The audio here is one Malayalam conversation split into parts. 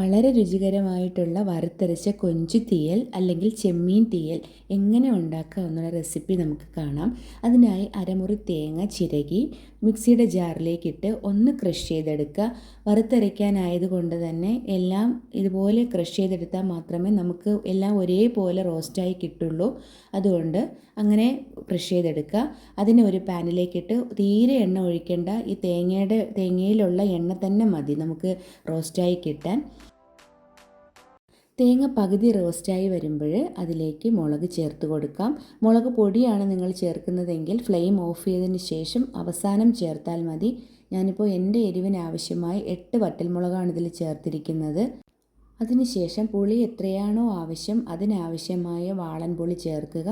വളരെ രുചികരമായിട്ടുള്ള വറുത്തരച്ച കൊഞ്ചു തീയൽ അല്ലെങ്കിൽ ചെമ്മീൻ തീയൽ എങ്ങനെ ഉണ്ടാക്കുക എന്നുള്ള റെസിപ്പി നമുക്ക് കാണാം. അതിനായി അരമുറി തേങ്ങ ചിരകി മിക്സിയുടെ ജാറിലേക്കിട്ട് ഒന്ന് ക്രഷ് ചെയ്തെടുക്കുക. വറുത്തരയ്ക്കാനായത് കൊണ്ട് തന്നെ എല്ലാം ഇതുപോലെ ക്രഷ് ചെയ്തെടുത്താൽ മാത്രമേ നമുക്ക് എല്ലാം ഒരേപോലെ റോസ്റ്റായി കിട്ടുള്ളൂ. അതുകൊണ്ട് അങ്ങനെ ക്രഷ് ചെയ്തെടുക്കുക. അതിനെ ഒരു പാനിലേക്കിട്ട് തീരെ എണ്ണ ഒഴിക്കേണ്ട ഈ തേങ്ങയുടെ തേങ്ങയിലുള്ള എണ്ണ തന്നെ മതി നമുക്ക് റോസ്റ്റായി കിട്ടാൻ. തേങ്ങ പകുതി റോസ്റ്റായി വരുമ്പോൾ അതിലേക്ക് മുളക് ചേർത്ത് കൊടുക്കാം. മുളക് പൊടിയാണ് നിങ്ങൾ ചേർക്കുന്നതെങ്കിൽ ഫ്ലെയിം ഓഫ് ചെയ്തതിന് ശേഷം അവസാനം ചേർത്താൽ മതി. ഞാനിപ്പോൾ എന്റെ എരിവിന് ആവശ്യമായി എട്ട് വറ്റൽമുളകാണ് ഇതിൽ ചേർത്തിരിക്കുന്നത്. അതിനുശേഷം പുളി എത്രയാണോ ആവശ്യം അതിനാവശ്യമായ വാളൻ പുളി ചേർക്കുക.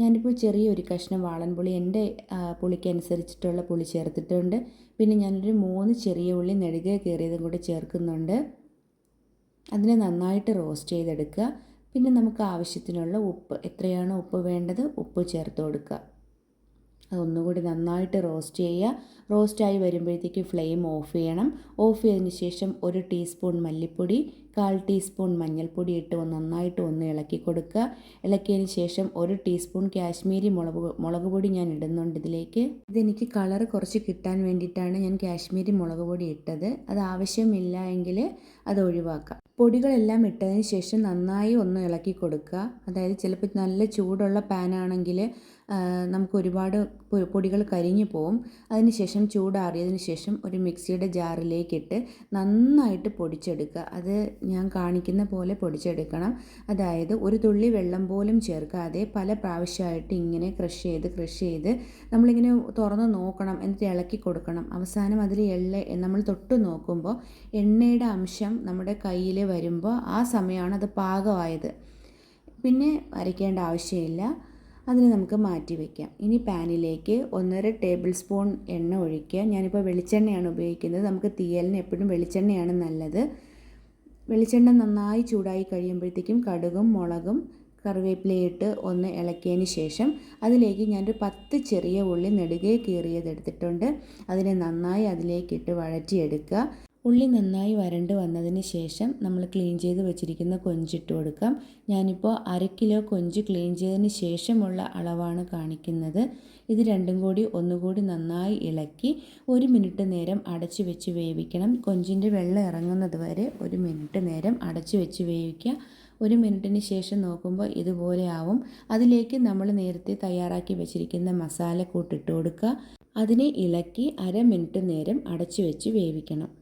ഞാനിപ്പോൾ ചെറിയൊരു കഷ്ണം വാളൻ പുളി എന്റെ പുളിക്കനുസരിച്ചിട്ടുള്ള പുളി ചേർത്തിട്ടുണ്ട്. പിന്നെ ഞാനൊരു മൂന്ന് ചെറിയ ഉള്ളി നെടുകെ കയറിയതും കൂടി ചേർക്കുന്നുണ്ട്. അതിനെ നന്നായിട്ട് റോസ്റ്റ് ചെയ്തെടുക്കുക. പിന്നെ നമുക്ക് ആവശ്യത്തിനുള്ള ഉപ്പ്. എത്രയാണോ ഉപ്പ് വേണ്ടത് ഉപ്പ് ചേർത്ത് കൊടുക്കുക. അതൊന്നുകൂടി നന്നായിട്ട് റോസ്റ്റ് ചെയ്യുക. റോസ്റ്റായി വരുമ്പോഴത്തേക്ക് ഫ്ലെയിം ഓഫ് ചെയ്യണം. ഓഫ് ചെയ്തതിന് ശേഷം ഒരു ടീസ്പൂൺ മല്ലിപ്പൊടി കാൽ ടീസ്പൂൺ മഞ്ഞൾപ്പൊടി ഇട്ട് നന്നായിട്ട് ഒന്ന് ഇളക്കി കൊടുക്കുക. ഇളക്കിയതിന് ശേഷം ഒരു ടീസ്പൂൺ കാശ്മീരി മുളക് മുളക് പൊടി ഞാൻ ഇടുന്നുണ്ട് ഇതിലേക്ക്. ഇതെനിക്ക് കളർ കുറച്ച് കിട്ടാൻ വേണ്ടിയിട്ടാണ് ഞാൻ കാശ്മീരി മുളക് പൊടി ഇട്ടത്. അത് ആവശ്യമില്ല എങ്കിൽ അത് ഒഴിവാക്കാം. പൊടികളെല്ലാം ഇട്ടതിന് ശേഷം നന്നായി ഒന്ന് ഇളക്കി കൊടുക്കുക. അതായത് ചിലപ്പോൾ നല്ല ചൂടുള്ള പാനാണെങ്കിൽ നമുക്ക് ഒരുപാട് പൊടികൾ കരിഞ്ഞു പോവും. അതിനുശേഷം ചൂടാറിയതിന് ശേഷം ഒരു മിക്സിയുടെ ജാറിലേക്കിട്ട് നന്നായിട്ട് പൊടിച്ചെടുക്കുക. അത് ഞാൻ കാണിക്കുന്ന പോലെ പൊടിച്ചെടുക്കണം. അതായത് ഒരു തുള്ളി വെള്ളം പോലും ചേർക്കാതെ പല പ്രാവശ്യമായിട്ട് ഇങ്ങനെ ക്രഷ് ചെയ്ത് ക്രഷ് ചെയ്ത് നമ്മളിങ്ങനെ തുറന്ന് നോക്കണം എന്നിട്ട് ഇളക്കി കൊടുക്കണം. അവസാനം അതിൽ എള്ള നമ്മൾ തൊട്ട് നോക്കുമ്പോൾ എണ്ണയുടെ അംശം നമ്മുടെ കയ്യിൽ വരുമ്പോൾ ആ സമയമാണ് അത് പാകമായത്. പിന്നെ അരയ്ക്കേണ്ട ആവശ്യമില്ല. അതിന് നമുക്ക് മാറ്റി വയ്ക്കാം ഇനി പാനിലേക്ക് ഒന്നര ടേബിൾ സ്പൂൺ എണ്ണ ഒഴിക്കുക. ഞാനിപ്പോൾ വെളിച്ചെണ്ണയാണ് ഉപയോഗിക്കുന്നത്. നമുക്ക് തീയലിന് എപ്പോഴും വെളിച്ചെണ്ണയാണ് നല്ലത്. വെളിച്ചെണ്ണ നന്നായി ചൂടായി കഴിയുമ്പോഴത്തേക്കും കടുകും മുളകും കറിവേപ്പിലയിട്ട് ഒന്ന് ഇളക്കിയതിന് ശേഷം അതിലേക്ക് ഞാനൊരു പത്ത് ചെറിയ ഉള്ളി നെടുകെ കീറിയതെടുത്തിട്ടുണ്ട് അതിനെ നന്നായി അതിലേക്കിട്ട് വഴറ്റിയെടുക്കുക. ഉള്ളി നന്നായി വരണ്ട് വന്നതിന് ശേഷം നമ്മൾ ക്ലീൻ ചെയ്ത് വെച്ചിരിക്കുന്ന കൊഞ്ചിട്ട് കൊടുക്കാം. ഞാനിപ്പോൾ അര കിലോ കൊഞ്ച് ക്ലീൻ ചെയ്തതിന് ശേഷമുള്ള അളവാണ് കാണിക്കുന്നത്. ഇത് രണ്ടും കൂടി ഒന്നുകൂടി നന്നായി ഇളക്കി ഒരു മിനിറ്റ് നേരം അടച്ചു വെച്ച് വേവിക്കണം. കൊഞ്ചിന്റെ വെള്ളം ഇറങ്ങുന്നത് വരെ ഒരു മിനിറ്റ് നേരം അടച്ചു വെച്ച് വേവിക്കുക. ഒരു മിനിറ്റിന് ശേഷം നോക്കുമ്പോൾ ഇതുപോലെ ആവും. അതിലേക്ക് നമ്മൾ നേരത്തെ തയ്യാറാക്കി വെച്ചിരിക്കുന്ന മസാല കൂട്ടിട്ട് കൊടുക്കുക. അതിനെ ഇളക്കി അര മിനിറ്റ് നേരം അടച്ചു വെച്ച് വേവിക്കണം.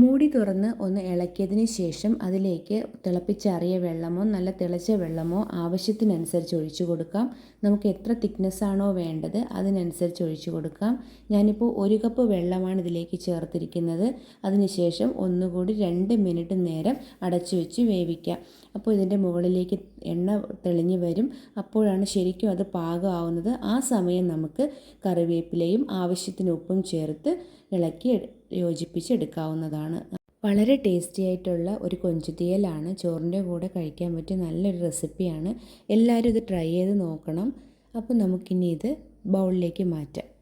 മൂടി തുറന്ന് ഒന്ന് ഇളക്കിയതിന് ശേഷം അതിലേക്ക് തിളപ്പിച്ചാറിയ വെള്ളമോ നല്ല തിളച്ച വെള്ളമോ ആവശ്യത്തിനനുസരിച്ച് ഒഴിച്ചു കൊടുക്കാം. നമുക്ക് എത്ര തിക്നെസ് ആണോ വേണ്ടത് അതിനനുസരിച്ച് ഒഴിച്ചു കൊടുക്കാം. ഞാനിപ്പോൾ ഒരു കപ്പ് വെള്ളമാണ് ഇതിലേക്ക് ചേർത്തിരിക്കുന്നത്. അതിനുശേഷം ഒന്നുകൂടി രണ്ട് മിനിറ്റ് നേരം അടച്ചു വെച്ച് വേവിക്കാം. അപ്പോൾ ഇതിന്റെ മുകളിലേക്ക് എണ്ണ തെളിഞ്ഞു വരും. അപ്പോഴാണ് ശരിക്കും അത് പാകമാവുന്നത്. ആ സമയം നമുക്ക് കറിവേപ്പിലയും ആവശ്യത്തിന് ഉപ്പും ചേർത്ത് ഇളക്കി യോജിപ്പിച്ചെടുക്കാവുന്നതാണ്. വളരെ ടേസ്റ്റി ആയിട്ടുള്ള ഒരു കൊഞ്ചുതീയലാണ്. ചോറിന്റെ കൂടെ കഴിക്കാൻ പറ്റിയ നല്ലൊരു റെസിപ്പിയാണ് എല്ലാവരും ഇത് ട്രൈ ചെയ്ത് നോക്കണം. അപ്പോൾ നമുക്കിനി ഇത് ബൗളിലേക്ക് മാറ്റാം.